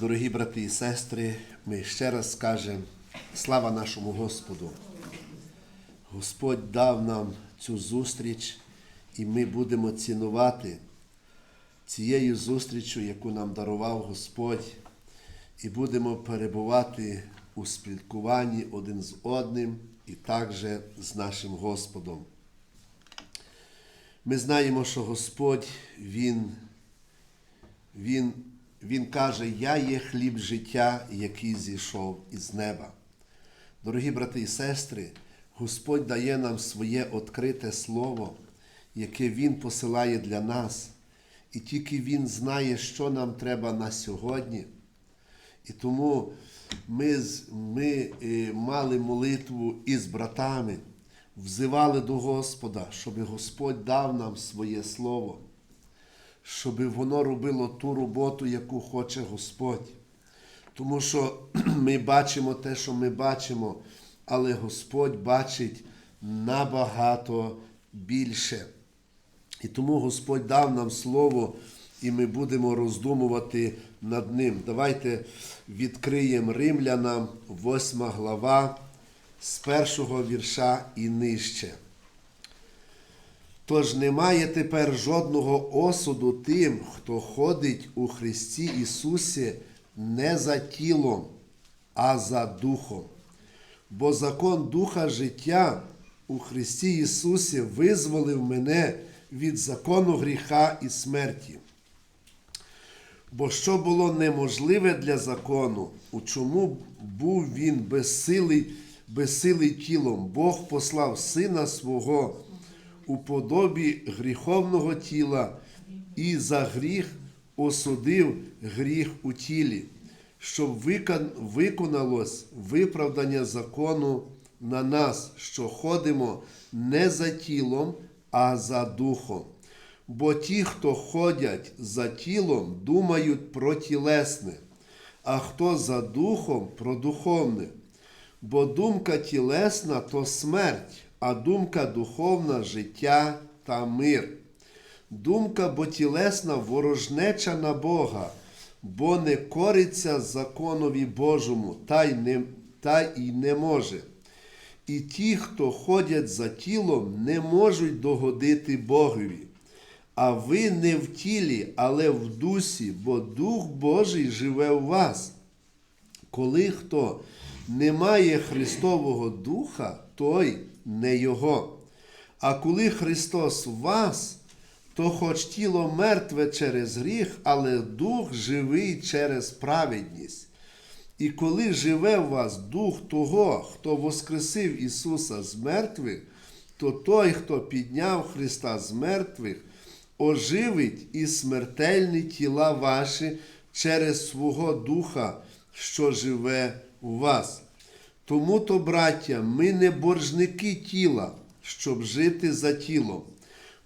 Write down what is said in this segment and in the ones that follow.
Дорогі брати і сестри, ми ще раз скажемо слава нашому Господу. Господь дав нам цю зустріч, і ми будемо цінувати цією зустрічю, яку нам дарував Господь, і будемо перебувати у спілкуванні один з одним і також з нашим Господом. Ми знаємо, що Господь, Він він, він каже, Я є хліб життя, який зійшов із неба. Дорогі брати і сестри, Господь дає нам своє відкрите Слово, яке Він посилає для нас, і тільки Він знає, що нам треба на сьогодні. І тому ми, ми е, мали молитву із братами, взивали до Господа, щоб Господь дав нам своє Слово щоб воно робило ту роботу, яку хоче Господь. Тому що ми бачимо те, що ми бачимо, але Господь бачить набагато більше. І тому Господь дав нам слово, і ми будемо роздумувати над ним. Давайте відкриємо римлянам 8 глава з першого вірша і нижче. Тож немає тепер жодного осуду тим, хто ходить у Христі Ісусі не за тілом, а за духом. Бо закон Духа життя у Христі Ісусі визволив мене від закону гріха і смерті. Бо що було неможливе для закону, у чому був він безсилий, безсилий тілом, Бог послав Сина свого у подобі гріховного тіла і за гріх осудив гріх у тілі, щоб виконалось виправдання закону на нас, що ходимо не за тілом, а за духом. Бо ті, хто ходять за тілом, думають про тілесне, а хто за духом про духовне. Бо думка тілесна то смерть, а думка духовна життя та мир. Думка бо тілесна ворожнеча на Бога, бо не кориться законові Божому, та й не, та й не може. І ті, хто ходять за тілом, не можуть догодити Богові. А ви не в тілі, але в дусі, бо Дух Божий живе у вас. Коли хто не має Христового Духа, той не Його. А коли Христос в вас, то хоч тіло мертве через гріх, але Дух живий через праведність. І коли живе в вас Дух того, хто воскресив Ісуса з мертвих, то той, хто підняв Христа з мертвих, оживить і смертельні тіла ваші через свого Духа, що живе у вас. Тому то, браття, ми не боржники тіла, щоб жити за тілом.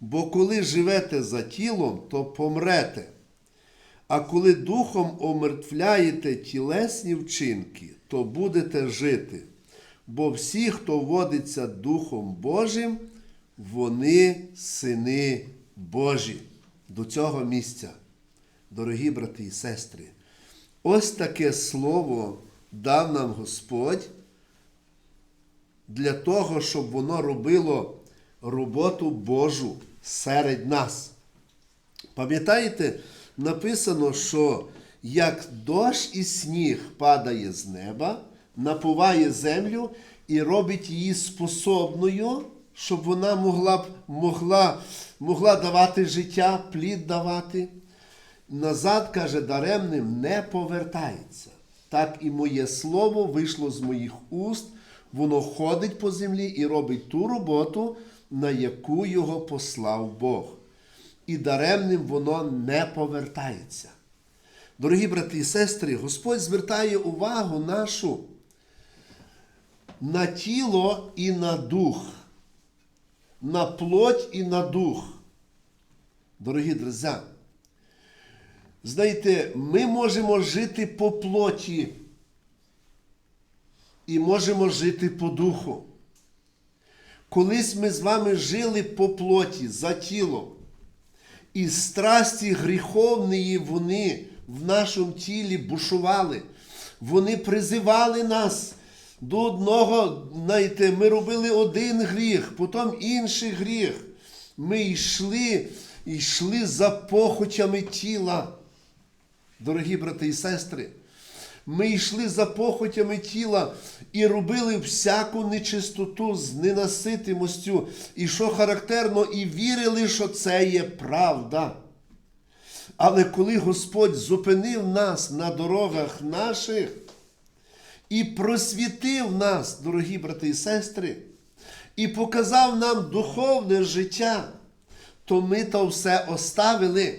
Бо коли живете за тілом, то помрете. А коли духом омертвляєте тілесні вчинки, то будете жити. Бо всі, хто водиться Духом Божим, вони сини Божі. До цього місця, дорогі брати і сестри, ось таке слово дав нам Господь для того, щоб воно робило роботу Божу серед нас. Пам'ятаєте, написано, що як дощ і сніг падає з неба, напуває землю і робить її способною, щоб вона могла, могла, могла давати життя, плід давати. Назад, каже, даремним не повертається. Так і моє слово вийшло з моїх уст, воно ходить по землі і робить ту роботу, на яку його послав Бог і даремним воно не повертається. Дорогі брати і сестри, Господь звертає увагу нашу на тіло і на дух, на плоть і на дух. Дорогі друзі, знаєте, ми можемо жити по плоті і можемо жити по духу. Колись ми з вами жили по плоті за тілом. І страсті гріховної вони в нашому тілі бушували. Вони призивали нас до одного, знаєте, ми робили один гріх, потім інший гріх. Ми йшли, йшли за похотями тіла. Дорогі брати і сестри, ми йшли за похотями тіла і робили всяку нечистоту з ненаситимостю, і що характерно, і вірили, що це є правда. Але коли Господь зупинив нас на дорогах наших і просвітив нас, дорогі брати і сестри, і показав нам духовне життя, то ми то все оставили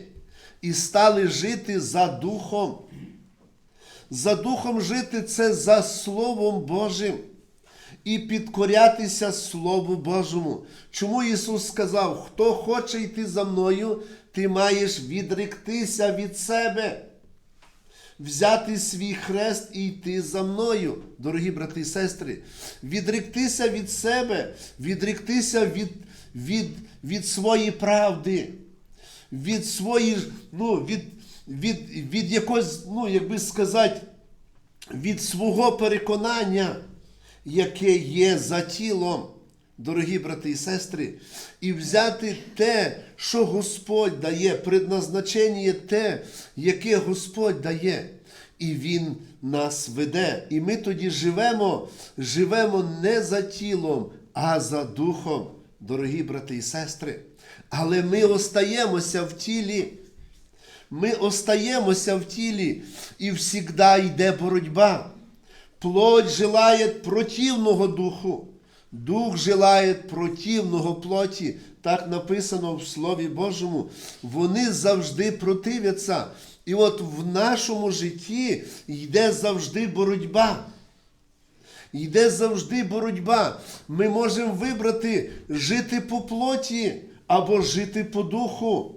і стали жити за Духом. За Духом жити це за Словом Божим і підкорятися Слову Божому. Чому Ісус сказав, хто хоче йти за мною, ти маєш відректися від себе, взяти свій хрест і йти за мною, дорогі брати і сестри, відректися від себе, відректися від, від, від своєї правди, від своєї, ну, від, від, від якогось, ну, як би сказати, від свого переконання, яке є за тілом, дорогі брати і сестри, і взяти те, що Господь дає, предназначення те, яке Господь дає. І Він нас веде. І ми тоді живемо, живемо не за тілом, а за духом, дорогі брати і сестри. Але ми остаємося в тілі. Ми остаємося в тілі, і завжди йде боротьба. Плоть желає противного духу, дух желає противного плоті. Так написано в Слові Божому. Вони завжди противляться. І от в нашому житті йде завжди боротьба. Йде завжди боротьба. Ми можемо вибрати жити по плоті або жити по духу.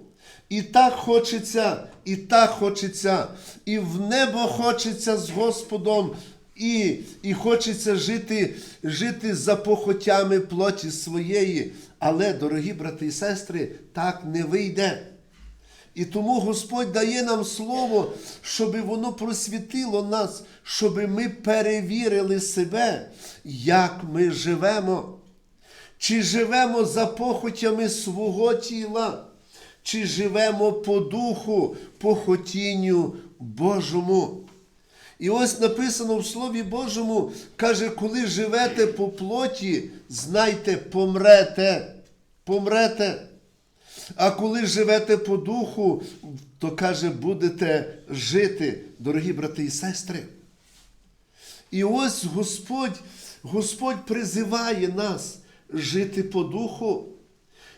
І так хочеться, і так хочеться, і в небо хочеться з Господом, і і хочеться жити жити за похотями плоті своєї. Але, дорогі брати і сестри, так не вийде. І тому Господь дає нам слово, щоб воно просвітило нас, щоб ми перевірили себе, як ми живемо. Чи живемо за похотями свого тіла, чи живемо по духу, по хотінню Божому. І ось написано в Слові Божому, каже, коли живете по плоті, знайте, помрете. Помрете. А коли живете по духу, то каже, будете жити, дорогі брати і сестри. І ось Господь, Господь призиває нас жити по духу.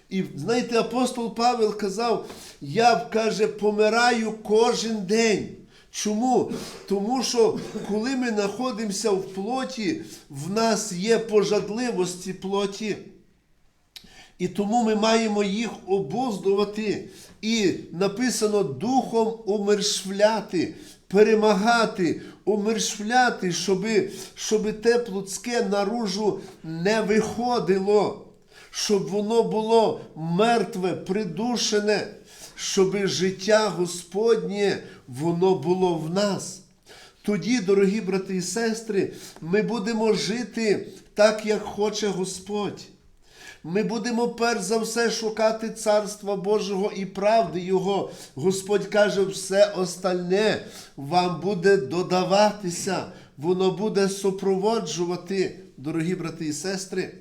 І знаєте, апостол Павел казав, я каже, помираю кожен день. Чому? Тому що коли ми знаходимося в плоті, в нас є пожадливості плоті. І тому ми маємо їх обуздувати. І написано духом умершвляти, перемагати, умершвляти, щоби, щоби те плотське наружу не виходило, щоб воно було мертве, придушене, щоби життя Господнє воно було в нас. Тоді, дорогі брати і сестри, ми будемо жити так, як хоче Господь. Ми будемо перш за все шукати Царства Божого і правди Його. Господь каже, все остальне вам буде додаватися, воно буде супроводжувати, дорогі брати і сестри.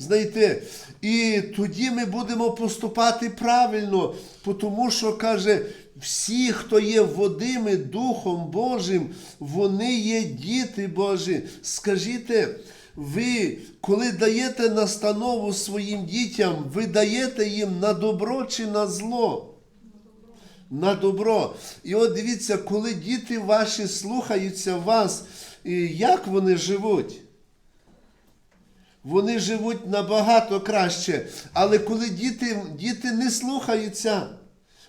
Знаєте, і тоді ми будемо поступати правильно, тому що каже, всі, хто є водими Духом Божим, вони є діти Божі. Скажіть, ви, коли даєте настанову своїм дітям, ви даєте їм на добро чи на зло? На добро. І от дивіться, коли діти ваші слухаються вас, як вони живуть? Вони живуть набагато краще. Але коли діти, діти не слухаються,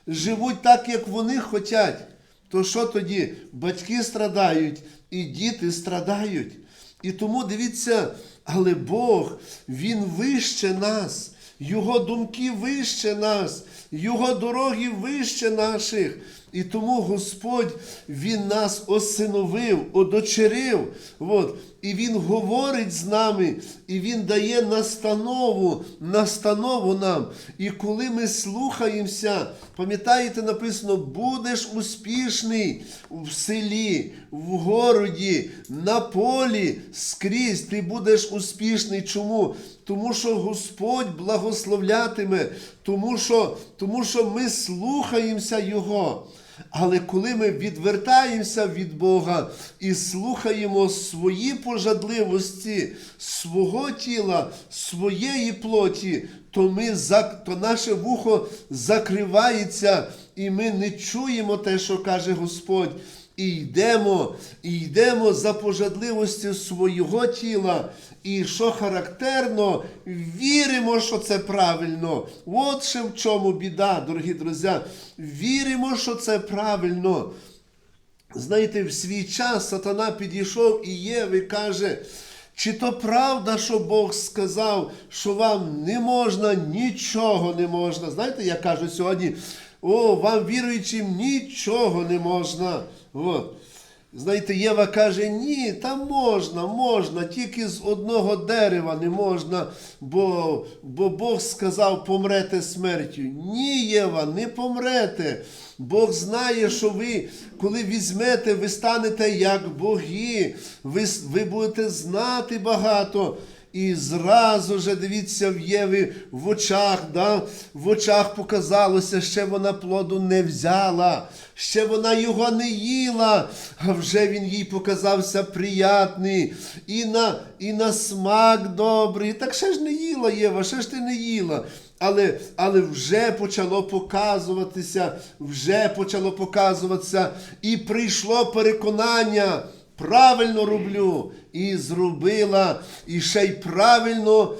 живуть так, як вони хочуть, то що тоді? Батьки страдають і діти страдають. І тому дивіться, але Бог, Він вище нас, Його думки вище нас, Його дороги вище наших. І тому Господь Він нас осиновив, одочерив. От. І Він говорить з нами, і Він дає настанову, настанову нам. І коли ми слухаємося, пам'ятаєте, написано, будеш успішний в селі, в городі, на полі, скрізь ти будеш успішний. Чому? Тому що Господь благословлятиме, тому що, тому що ми слухаємося Його. Але коли ми відвертаємося від Бога і слухаємо свої пожадливості, свого тіла, своєї плоті, то, ми, то наше вухо закривається, і ми не чуємо те, що каже Господь. І йдемо, і йдемо за пожадливостю свого тіла. І що характерно, віримо, що це правильно. От ще в чому біда, дорогі друзі. Віримо, що це правильно. Знаєте, в свій час сатана підійшов і Єві каже, чи то правда, що Бог сказав, що вам не можна, нічого не можна. Знаєте, я кажу сьогодні, о, вам віруючим нічого не можна. От. Знаєте, Єва каже, ні, там можна, можна, тільки з одного дерева не можна, бо, бо Бог сказав, помрете смертю. Ні, Єва, не помрете. Бог знає, що ви, коли візьмете, ви станете як боги, ви, ви будете знати багато. І зразу же дивіться в Єві в очах, да? в очах показалося, ще вона плоду не взяла, ще вона його не їла, а вже він їй показався приятний, і на, і на смак добрий. Так ще ж не їла Єва, ще ж ти не їла. Але, але вже почало показуватися, вже почало показуватися, і прийшло переконання. Правильно роблю і зробила, і ще й правильно,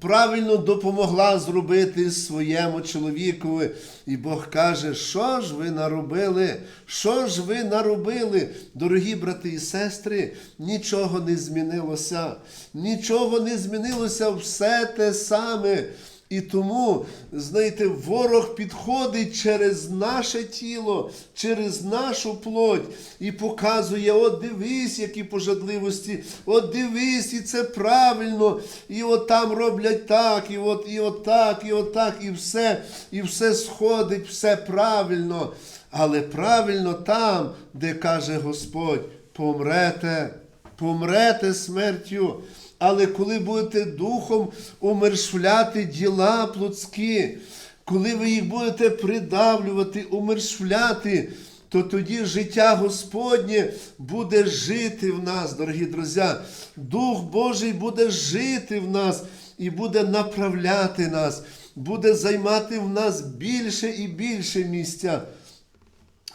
правильно допомогла зробити своєму чоловікові. І Бог каже, що ж ви наробили? Що ж ви наробили? Дорогі брати і сестри, нічого не змінилося. Нічого не змінилося, все те саме. І тому, знаєте, ворог підходить через наше тіло, через нашу плоть і показує: от дивись, які пожадливості, от дивись, і це правильно, і от там роблять так, і от, і от так, і от так, і все, і все сходить, все правильно. Але правильно там, де каже Господь, помрете, помрете смертю. Але коли будете духом умершвляти діла плотські, коли ви їх будете придавлювати, умершвляти, то тоді життя Господнє буде жити в нас, дорогі друзі. Дух Божий буде жити в нас і буде направляти нас, буде займати в нас більше і більше місця.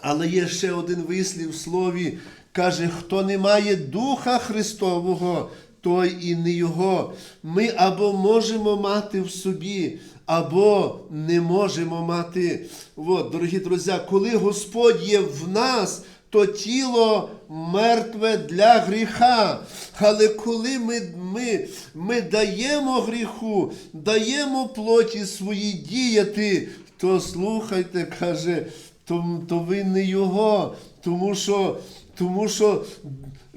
Але є ще один вислів в слові, каже, хто не має Духа Христового, той і не Його. Ми або можемо мати в собі, або не можемо мати. От, дорогі друзі, коли Господь є в нас, то тіло мертве для гріха. Але коли ми, ми, ми даємо гріху, даємо плоті свої діяти, то слухайте, каже, то, то ви не його, тому що, тому що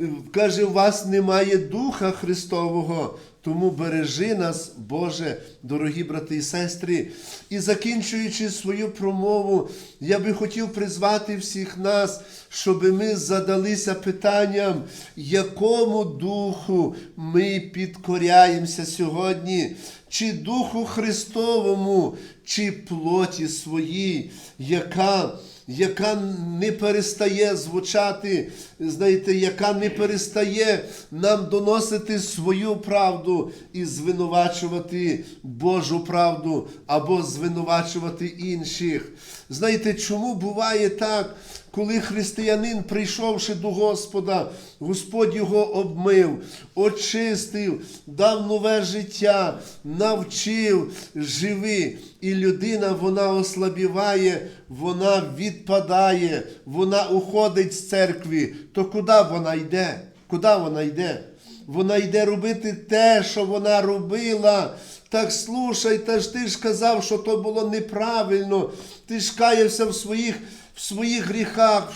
е, каже, у вас немає Духа Христового. Тому бережи нас, Боже, дорогі брати і сестри. І закінчуючи свою промову, я би хотів призвати всіх нас, щоб ми задалися питанням, якому духу ми підкоряємося сьогодні, чи Духу Христовому, чи плоті своїй, яка яка не перестає звучати, знаєте, яка не перестає нам доносити свою правду і звинувачувати Божу правду або звинувачувати інших. Знаєте, чому буває так, коли християнин, прийшовши до Господа, Господь його обмив, очистив, дав нове життя, навчив, живи. І людина вона ослабіває, вона відпадає, вона уходить з церкви. То куди вона йде? Куди вона йде? Вона йде робити те, що вона робила. Так слушай, та ж ти ж казав, що то було неправильно. Ти ж каявся в своїх в своїх гріхах,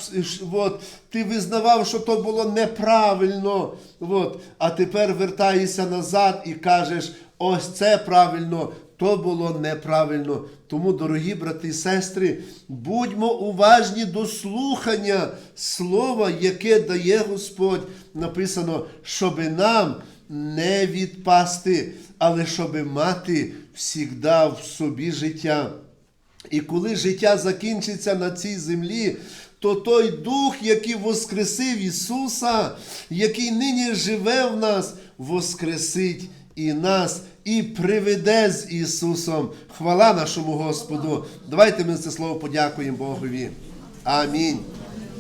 от, ти визнавав, що то було неправильно. От, а тепер вертаєшся назад і кажеш, ось це правильно, то було неправильно. Тому, дорогі брати і сестри, будьмо уважні до слухання слова, яке дає Господь. Написано, щоби нам не відпасти, але щоби мати всігда в собі життя. І коли життя закінчиться на цій землі, то той Дух, який воскресив Ісуса, який нині живе в нас, воскресить і нас, і приведе з Ісусом. Хвала нашому Господу. Давайте ми за це слово подякуємо Богові. Амінь.